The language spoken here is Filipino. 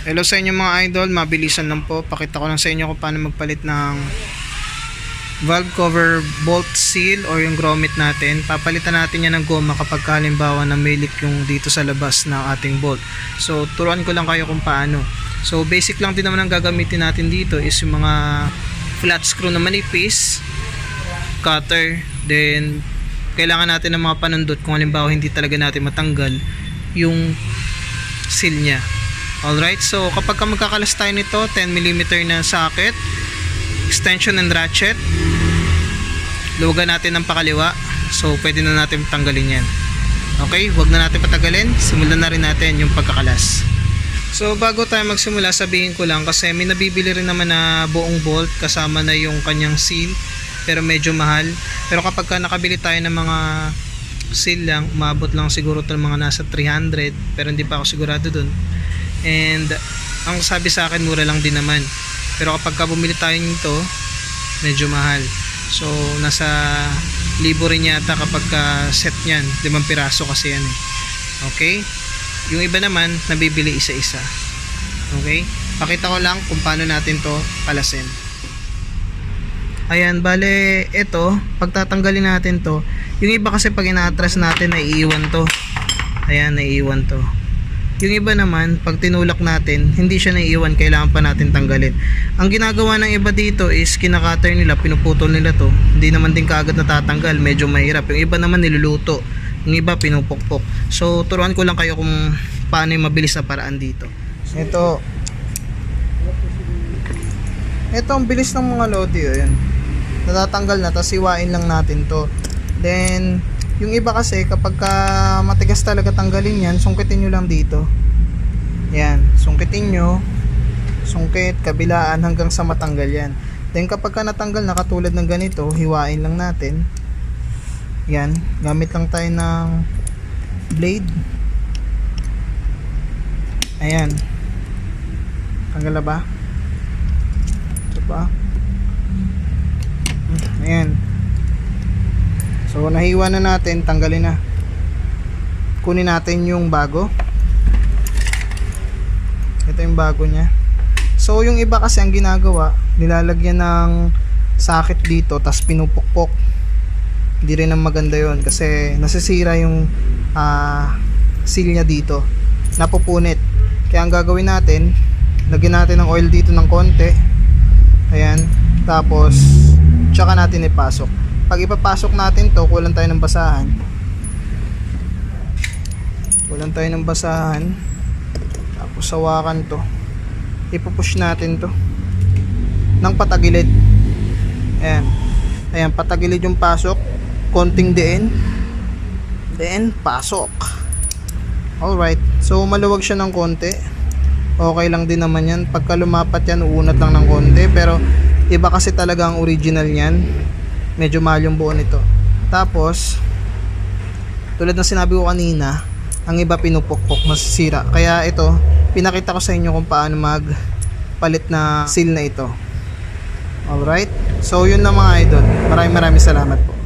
Hello sa inyo mga idol, mabilisan lang po. Pakita ko lang sa inyo kung paano magpalit ng valve cover bolt seal or yung grommet natin. Papalitan natin yan ng goma kapag halimbawa na may leak yung dito sa labas ng ating bolt. So turuan ko lang kayo kung paano. So basic lang din naman ang gagamitin natin dito is yung mga flat screw na manipis, cutter, then kailangan natin ng mga panundot kung halimbawa hindi talaga natin matanggal yung seal niya. Alright, so kapag ka magkakalas tayo nito, 10mm na socket, extension and ratchet, luwagan natin ng pakaliwa, so pwede na natin tanggalin yan. Okay, wag na natin patagalin, simulan na rin natin yung pagkakalas. So bago tayo magsimula, sabihin ko lang kasi may nabibili rin naman na buong bolt kasama na yung kanyang seal pero medyo mahal. Pero kapag ka nakabili tayo ng mga seal lang, umabot lang siguro ito mga nasa 300 pero hindi pa ako sigurado dun. And ang sabi sa akin mura lang din naman. Pero kapag ka bumili tayo nito, medyo mahal. So nasa libo rin yata kapag ka set niyan, limang piraso kasi yan eh. Okay? Yung iba naman, nabibili isa-isa. Okay? Pakita ko lang kung paano natin to palasin. Ayan, bale, ito, pagtatanggalin natin to, yung iba kasi pag ina-atras natin, naiiwan to. Ayan, naiiwan to. Yung iba naman, pag tinulak natin, hindi siya naiiwan, kailangan pa natin tanggalin. Ang ginagawa ng iba dito is kinakater nila, pinuputol nila to. Hindi naman din kaagad natatanggal, medyo mahirap. Yung iba naman niluluto, yung iba pinupukpok. So, turuan ko lang kayo kung paano yung mabilis na paraan dito. Ito, ito ang bilis ng mga lodi, oh, yan. Natatanggal na, tapos iwain lang natin to. Then, yung iba kasi, kapag ka matigas talaga tanggalin yan, sungkitin nyo lang dito. Yan, sungkitin nyo. Sungkit, kabilaan, hanggang sa matanggal yan. Then, kapag ka natanggal na katulad ng ganito, hiwain lang natin. Yan, gamit lang tayo ng blade. Ayan. Tanggal na ba? Ito. Hmm, Ayan. So, nahiwa na natin. Tanggalin na. Kunin natin yung bago. Ito yung bago niya. So, yung iba kasi ang ginagawa, nilalagyan ng sakit dito, tas pinupukpok. Hindi rin ang maganda yon kasi nasisira yung ah, seal niya dito. Napupunit. Kaya ang gagawin natin, lagyan natin ng oil dito ng konti. Ayan. Tapos, tsaka natin ipasok. Pag ipapasok natin to, kulang tayo ng basahan. Kulang tayo ng basahan. Tapos, sawakan to. Ipupush natin to. Nang patagilid. Ayan. Ayan, patagilid yung pasok. Konting diin. Then, pasok. Alright. So, maluwag siya ng konti. Okay lang din naman yan. Pagka lumapat yan, uunat lang ng konti. Pero, iba kasi talaga ang original niyan. Medyo mahal yung buo nito. Tapos, tulad ng sinabi ko kanina, ang iba pinupukpok, masisira. Kaya ito, pinakita ko sa inyo kung paano magpalit na seal na ito. Alright? So, yun na mga idol. Maraming maraming salamat po.